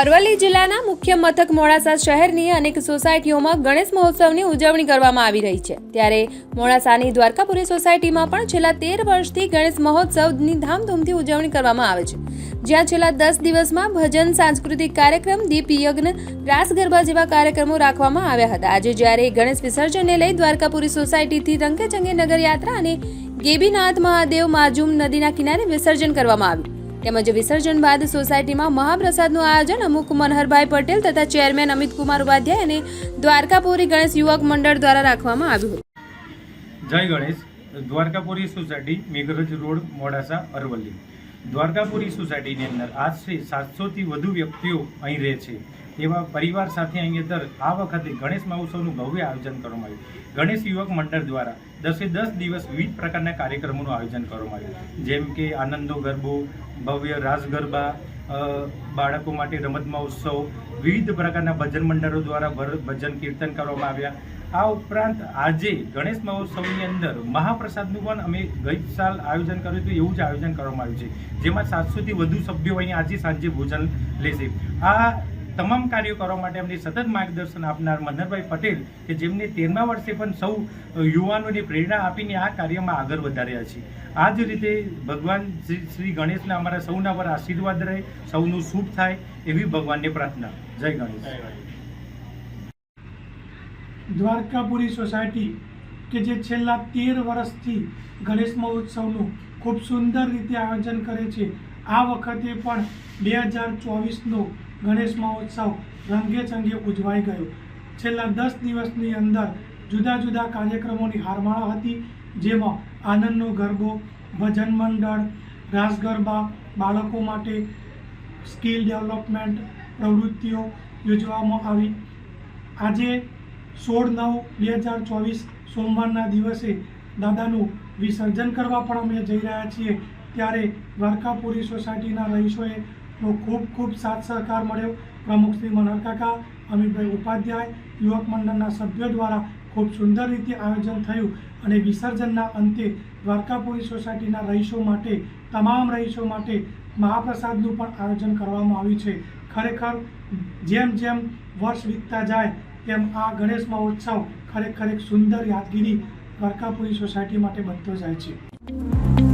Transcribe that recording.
અરવલ્લી જિલ્લાના મુખ્ય મથક મોડાસા શહેરની અનેક સોસાયટીઓમાં ગણેશ મહોત્સવની ઉજવણી કરવામાં આવી રહી છે. ત્યારે મોડાસાની દ્વારકાપુરી સોસાયટીમાં પણ છેલ્લા તેર વર્ષથી ગણેશ મહોત્સવની ધામધૂમથી ઉજવણી કરવામાં આવે છે. જ્યાં છેલ્લા દસ દિવસમાં ભજન, સાંસ્કૃતિક કાર્યક્રમ, દીપ યજ્ઞ, રાસ ગરબા જેવા કાર્યક્રમો રાખવામાં આવ્યા હતા. આજે જ્યારે ગણેશ વિસર્જનને લઈ દ્વારકાપુરી સોસાયટીથી રંગેચંગે નગરયાત્રા અને ગેબીનાથ મહાદેવ માજુમ નદીના કિનારે વિસર્જન કરવામાં આવ્યું. તેમજ વિસર્જન બાદ સોસાયટીમાં મહાપ્રસાદનું આયોજન અમુક મનહરભાઈ પટેલ તથા ચેરમેન અમિત કુમાર ઉપાધ્યાય અને દ્વારકાપુરી ગણેશ યુવક મંડળ દ્વારા રાખવામાં આવ્યું હતું. જય Ganesh. Dwarkapuri society, Meghraj road, Modasa, Aravalli. Dwarkapuri સોસાયટીની અંદર આશરે સાતસોથી વધુ વ્યક્તિઓ અહીં રહે છે. તેવા પરિવાર સાથે અહીં અંદર આ વખતે ગણેશ મહોત્સવનું ભવ્ય આયોજન કરવામાં આવ્યું. ગણેશ યુવક મંડળ દ્વારા દસે દસ દિવસ વિવિધ પ્રકારના કાર્યક્રમોનું આયોજન કરવામાં આવ્યું. જેમ કે આનંદો ગરબો, ભવ્ય રાસ ગરબા બાળકો માટે રમત મહોત્સવ, વિવિધ પ્રકારના ભજન મંડળો દ્વારા ભજન કીર્તન કરવામાં આવ્યા. આ ઉપરાંત આજે ગણેશ મહોત્સવની અંદર મહાપ્રસાદનું પણ અમે ગઈ સાલ આયોજન કર્યું હતું, એવું જ આયોજન કરવામાં આવ્યું છે. જેમાં સાતસોથી વધુ સભ્યો અહીં આજે સાંજે ભોજન લેશે. આ તમામ કાર્યો કરવા માટે અમને સતત માર્ગદર્શન આપનાર મનહરભાઈ પટેલ કે જેમને તેરમા વર્ષે પણ સૌ યુવાનોને પ્રેરણા આપીને આ કાર્યમાં આગળ વધાર્યા છે. આ જ રીતે ભગવાન શ્રી શ્રી ગણેશના અમારા સૌના પર આશીર્વાદ રહે સૌનું શુભ થાય એવી ભગવાનને પ્રાર્થના. જય ગણેશ. દ્વારકાપુરી સોસાયટી કે જે છેલ્લા તેર વર્ષથી ગણેશ મહોત્સવનું ખૂબ સુંદર રીતે આયોજન કરે છે આ વખતે પણ બે હજાર ચોવીસનો ગણેશ મહોત્સવ રંગે ચંગે ઉજવાઈ ગયો. છેલ્લા દસ દિવસની અંદર જુદા જુદા કાર્યક્રમોની હારમાળા હતી, જેમાં આનંદનો ગરબો, ભજન મંડળ રાસ ગરબા બાળકો માટે સ્કિલ ડેવલપમેન્ટ પ્રવૃત્તિઓ યોજવામાં આવી. આજે સોળ નવ બે હજાર ચોવીસ સોમવારના દિવસે દાદાનું વિસર્જન કરવા પણ અમે જઈ રહ્યા છીએ, ત્યારે દ્વારકાપુરી સોસાયટીના રહીશોએ નો ખૂબ ખૂબ સાથ સહકાર મળ્યો. પ્રમુખ શ્રી મનોહર કાકા, અમિતભાઈ ઉપાધ્યાય, યુવક મંડળના સભ્યો દ્વારા ખૂબ સુંદર રીતે આયોજન થયું અને વિસર્જનના અંતે દ્વારકાપુરી સોસાયટીના રહીશો માટે, તમામ રહીશો માટે મહાપ્રસાદનું પણ આયોજન કરવામાં આવ્યું છે. ખરેખર, જેમ જેમ વર્ષ વીતતા જાય, તેમ આ ગણેશ મહોત્સવ ખરેખર એક સુંદર યાદગીરી દ્વારકાપુરી સોસાયટી માટે બનતો જાય છે.